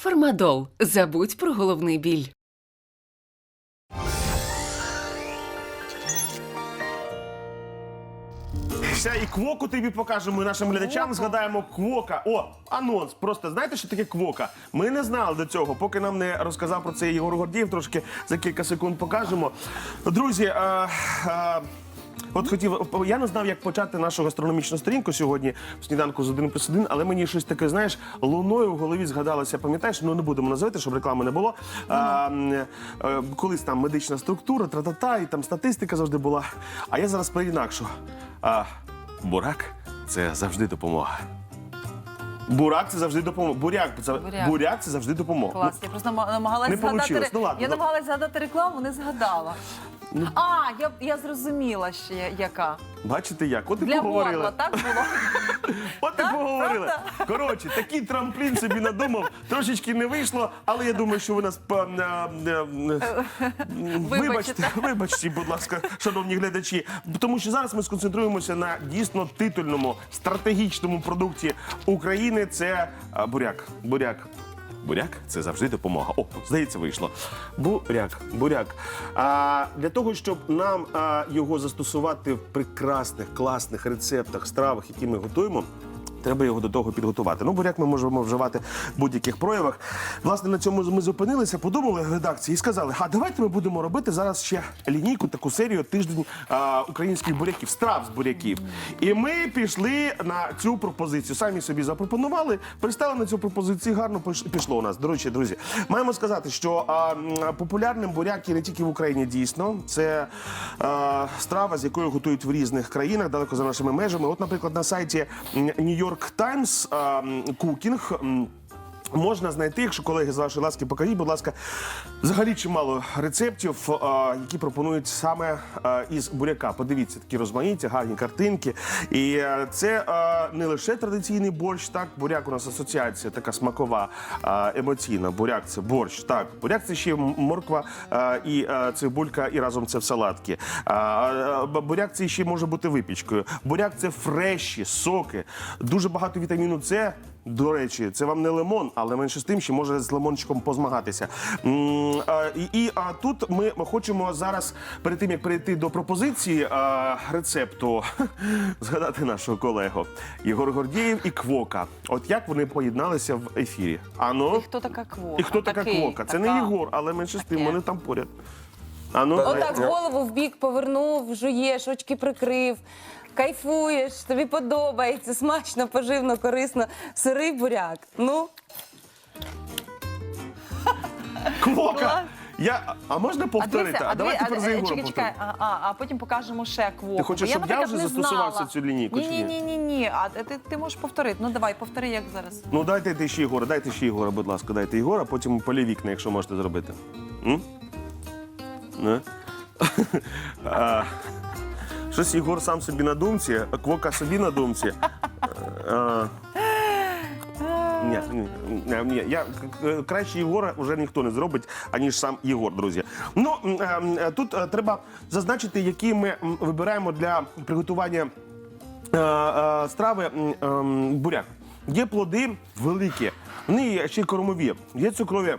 Фармадол. Забудь про головний біль. Ще і квоку тобі покажемо і нашим глядачам. Згадаємо квока. О, анонс. Просто знаєте, що таке квока? Ми не знали до цього, поки нам не розказав про це Єгор Гордієв. Трошки за кілька секунд покажемо. Друзі. А, а, От хотів, я не знав, як почати нашу гастрономічну сторінку сьогодні в сніданку з 1 плюс 1, але мені щось таке, знаєш, луною в голові згадалося, пам'ятаєш, ну не будемо називати, щоб реклами не було. А, м, е, колись там медична структура, тра-та-та, і там статистика завжди була. А я зараз про інакшу. А, бурак це завжди допомога. Бурак це завжди допомога. Буряк це, Буряк. буряк це завжди допомога. Клас, я просто нама- намагалась Не згадати. Ну, ладно, я ну. намагалась згадати рекламу, не згадала. А, я, я зрозуміла ще яка. Бачите як? От і Для поговорили. горла, так було? От і поговорили. Коротше, такий трамплін собі надумав. Трошечки не вийшло, але я думаю, що ви нас па- на- на- на- вибачте, вибачте, будь ласка, шановні глядачі. Тому що зараз ми сконцентруємося на дійсно титульному стратегічному продукті України. Це а, буряк. Буряк. Буряк це завжди допомога. О, здається, вийшло. Буряк, буряк. А для того, щоб нам а, його застосувати в прекрасних, класних рецептах, стравах, які ми готуємо. Треба його до того підготувати. Ну, буряк ми можемо вживати в будь-яких проявах. Власне, на цьому ми зупинилися, подумали в редакції і сказали: а давайте ми будемо робити зараз ще лінійку, таку серію тиждень а, українських буряків, страв з буряків. І ми пішли на цю пропозицію. Самі собі запропонували, пристали на цю пропозицію. Гарно пішло у нас. До речі, друзі, маємо сказати, що а, популярним буряк є не тільки в Україні дійсно. Це а, страва, з якою готують в різних країнах, далеко за нашими межами. От, наприклад, на сайті м, New York Times Можна знайти, якщо колеги з вашої ласки покажіть, будь ласка, взагалі чимало рецептів, які пропонують саме із буряка. Подивіться, такі розмаїття, гарні картинки. І е, це не лише традиційний борщ, так буряк у нас асоціація така смакова, емоційна. Буряк це борщ. Так, буряк це ще морква і цибулька, і разом це в салатки. Буряк це ще може бути випічкою. Буряк це фреші, соки, дуже багато вітаміну С. До речі, це вам не лимон, але менше з тим, ще може з лимончиком позмагатися. М, а, І, і а, тут ми хочемо зараз, перед тим як перейти до пропозиції а, рецепту, згадати нашого колегу Єгор Гордієв і Квока. От як вони поєдналися в ефірі? Ану, І хто така квока? і хто така Такий, Квока? Це не така. Єгор, але менше з тим, Таке. вони там поряд. Ану, Отак голову в бік повернув, жуєш, очки прикрив, кайфуєш, тобі подобається, смачно, поживно, корисно. Сирий буряк. Ну, Квока! Я, а можна повторити? а про а, за Єгором чекай, чекай, повторимо. а, а, а потім покажемо ще квоку. Ти хочеш, Бо щоб я наприклад, вже не застосувався знала. цю лінійку, чи Ні, ні? ні, ні, ні. А ти, ти можеш повторити. Ну давай, повтори, як зараз. Ну дайте ти ще Єгора, дайте ще Єгора, будь ласка, дайте Єгора, потім полі вікна, якщо можете зробити. М? Не? А, Щось Єгор сам собі на думці, а Квока собі на думці. А, Ні, ні, ні, ні, я к- краще Єгора вже ніхто не зробить, аніж сам Єгор, друзі. Ну е, тут е, треба зазначити, які ми вибираємо для приготування е, е, страви ем, буряк. Є плоди великі, вони ще й кормові, є цукрові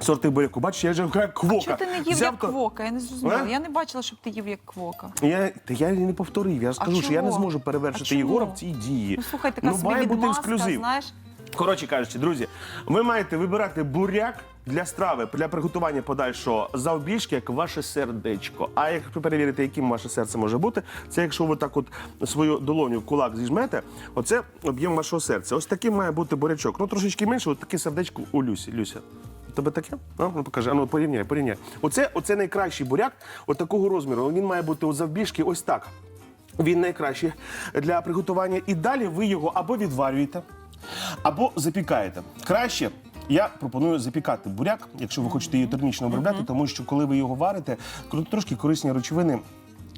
сорти буряку. Бачиш, я вже як квока. Чого ти не їв Взяв як то- квока? Я не зрозуміла. А? Я не бачила, щоб ти їв як квока. Я, та я не повторив, я скажу, що я не чого? зможу А перевершити чому? Єгора в цій дії. Ну слухай, така собі має бути відмазка, ексклюзив. знаєш. Коротше кажучи, друзі, ви маєте вибирати буряк для страви, для приготування подальшого завбільшки, як ваше сердечко. А якщо перевірити, яким ваше серце може бути, це якщо ви так от свою долоню в кулак зіжмете, оце об'єм вашого серця. Ось таким має бути бурячок. Ну трошечки менше, от таке сердечко у Люсі. Люся. Тебе таке? А, ну покажи, а ну порівняй, порівняй. Оце, оце найкращий буряк, от такого розміру. Він має бути завбільшки ось так. Він найкращий для приготування. І далі ви його або відварюєте, або запікаєте. Краще. Я пропоную запікати буряк, якщо ви хочете її термічно обробляти, тому що коли ви його варите, трошки корисні речовини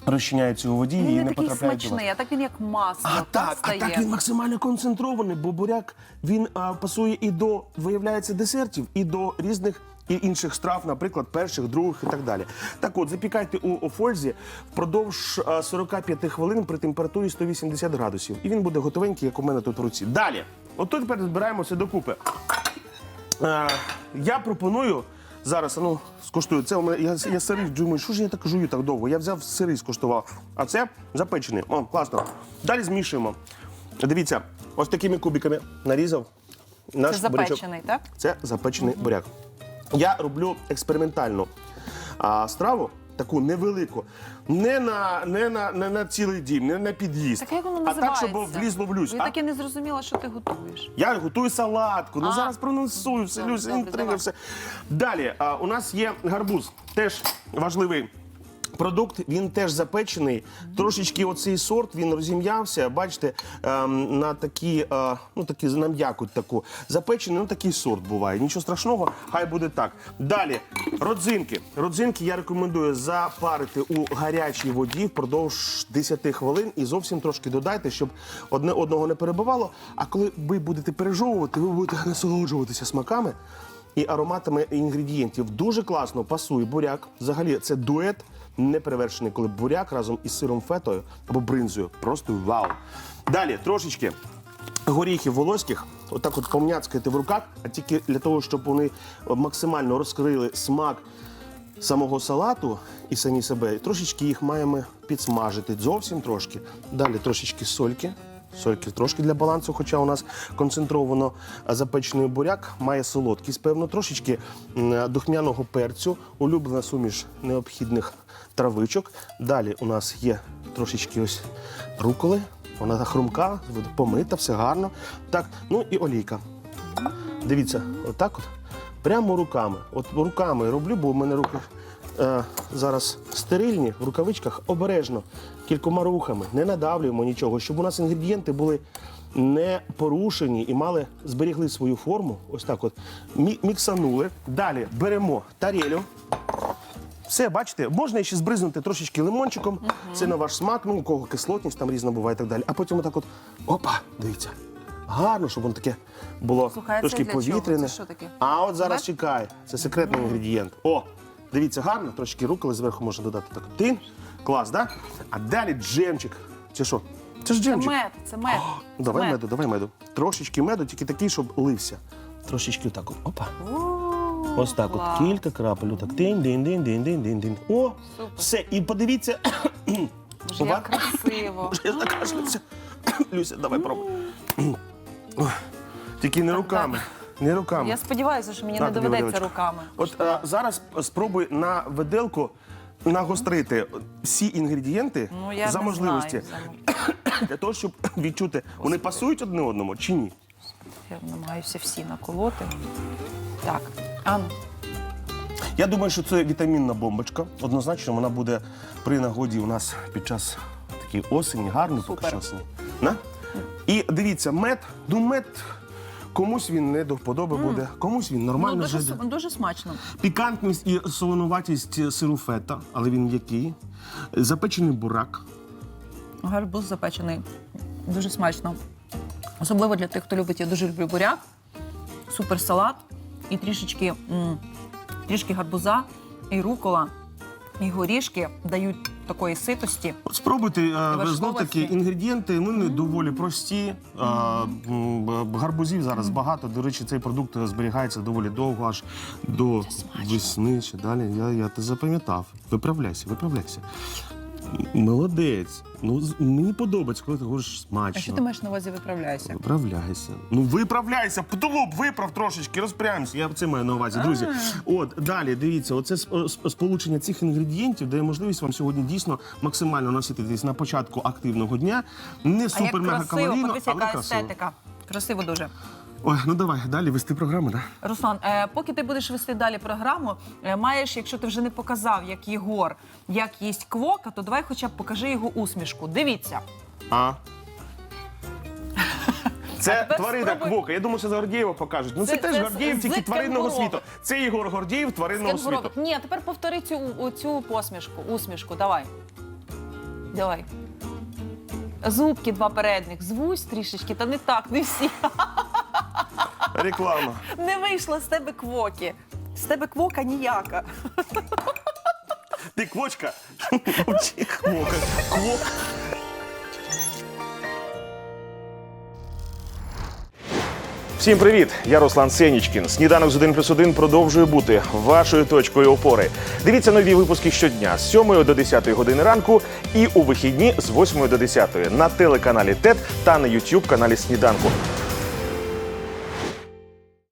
розчиняються у воді і не не такий потрапляють до вас. смачний, а так він як масло. А так, а стає. так він максимально концентрований, бо буряк він а, пасує і до, виявляється, десертів, і до різних і інших страв, наприклад, перших, других і так далі. Так от, запікайте у фользі впродовж а, 45 хвилин при температурі 180 градусів. І він буде готовенький, як у мене тут в руці. Далі, от тут тепер збираємо все докупи. Е, я пропоную зараз, ну, скуштую. Це у мене я, я сирий думаю, що ж я так жую так довго? Я взяв сирий скуштував, а це запечений. О, класно. Далі змішуємо. Дивіться, ось такими кубиками нарізав. Наш Це бурячок. запечений, так? Це запечений буряк. Я роблю експериментальну а, страву, таку невелику, не на, не, на, не на цілий дім, не на під'їзд. Так як воно а називається? так, щоб влізло в люсь. Я А? так і не зрозуміла, що ти готуєш. Я готую салатку. Ну А. зараз прононсую, все, Добре, Люся, добре, інтрига, давай. все. Далі, а, у нас є гарбуз, теж важливий. Продукт він теж запечений. Трошечки оцей сорт він розім'явся. Бачите, ем, на такі, е, ну такі на м'якоть таку запечений. Ну такий сорт буває. Нічого страшного, хай буде так. Далі родзинки. Родзинки я рекомендую запарити у гарячій воді впродовж 10 хвилин і зовсім трошки додайте, щоб одне одного не перебивало. А коли ви будете пережовувати, ви будете насолоджуватися смаками і ароматами інгредієнтів. Дуже класно пасує буряк. Взагалі, це дует неперевершений, коли буряк разом із сиром фетою або бринзою. Просто вау. Далі трошечки горіхів волоських, отак от помняцкаєте в руках, а тільки для того, щоб вони максимально розкрили смак самого салату і самі себе. Трошечки їх маємо підсмажити. Зовсім трошки. Далі трошечки сольки. Сольки трошки для балансу, хоча у нас концентровано запечений буряк, має солодкість, певно, трошечки духмяного перцю, улюблена суміш необхідних травичок. Далі у нас є трошечки ось руколи, вона хрумка, помита, все гарно. Так, ну і олійка. Дивіться, отак от. Прямо руками. От руками роблю, бо в мене руки е, зараз стерильні, в рукавичках обережно, кількома рухами, не надавлюємо нічого, щоб у нас інгредієнти були не порушені і мали, зберігли свою форму. Ось так от. Міксанули. Далі беремо тарелю. Все, бачите, можна ще збризнути трошечки лимончиком. Це на ваш смак, ну у кого кислотність там різна буває і так далі. А потім отак от, опа, дивіться. Гарно, щоб воно таке було Слухай, трошки це для чого? повітряне. Це що таке? А от зараз чекай. Це секретний інгредієнт. О, дивіться, гарно, трошки руколи зверху можна додати. Так, тин. Клас, да? А далі джемчик. Це що? Це ж Це джемчик. мед, це мед. Це Давай мед. меду, давай меду. Трошечки меду, тільки такий, щоб лився. Трошечки отак. от. Опа. О, Ось так, клас. от кілька крапель. Отак. Дин, дин, дин, дин, дин, дин, дин. О, Супер. все. І подивіться. Боже, як красиво. Я закашлявся. Люся, давай пробуй. Ой, Тільки не руками. Не руками. Я сподіваюся, що мені не доведеться руками. От е, зараз спробуй на виделку нагострити всі інгредієнти Ну, я за не можливості знаю. для того, щоб відчути, вони пасують одне одному чи ні. Я намагаюся всі наколоти. Так, Анна, Я думаю, що це вітамінна бомбочка. Однозначно, вона буде при нагоді у нас під час такої осені, гарної поки Супер. що осені. На? І дивіться, мед, ну мед. Комусь він не до вподоби буде, комусь він ну, нормально дуже, зайде. с- дуже смачно. Пікантність і солонуватість сиру фета, але він який. Запечений бурак. Гарбуз запечений. Дуже смачно. Особливо для тих, хто любить, я дуже люблю буряк, супер салат і трішечки, м, трішки гарбуза, і рукола, і горішки дають такої ситості. От Спробуйте е, вершковості. знов таки інгредієнти. Ми не доволі прості. Е, м, б- Гарбузів зараз багато. До речі, цей продукт зберігається доволі довго, аж до весни чи далі. Я, я те запам'ятав. Виправляйся, виправляйся. Молодець. Ну з- мені подобається, коли ти говориш смачно. А що ти маєш на увазі виправляйся? Виправляйся. Ну виправляйся, потолок виправ трошечки, розпрямся. Я це маю на увазі, друзі. От далі дивіться, оце сп- сполучення цих інгредієнтів дає можливість вам сьогодні дійсно максимально насититись на початку активного дня. Не А як супер мега красиво, калорійно, подивися, але яка красиво. естетика. Красиво дуже. Ой, ну давай далі вести програму, да? Руслан, е, поки ти будеш вести далі програму, е, маєш, якщо ти вже не показав, як Єгор, як їсть квока, то давай хоча б покажи його усмішку. Дивіться. А. Це тепер тварина спробуй- Квока. Я думаю, що за Гордієва покажуть. Ну це, Це- теж це Гордієв, з- тільки тваринного кенгуру. світу. Це Ігор Гордієв тваринного світу. Кенгуровик. Ні, тепер повтори цю, у- цю посмішку, усмішку. Давай. Давай. Зубки два передних. Звусь трішечки, та не так, не всі. Реклама. Не вийшло з тебе квоки. З тебе квока ніяка. Ти квочка? Квока. Квок. Всім привіт! Я Руслан Сенічкін. Сніданок з 1 плюс 1 продовжує бути вашою точкою опори. Дивіться нові випуски щодня з 7 до 10 години ранку і у вихідні з 8 до 10 на телеканалі ТЕТ та на YouTube каналі Сніданку.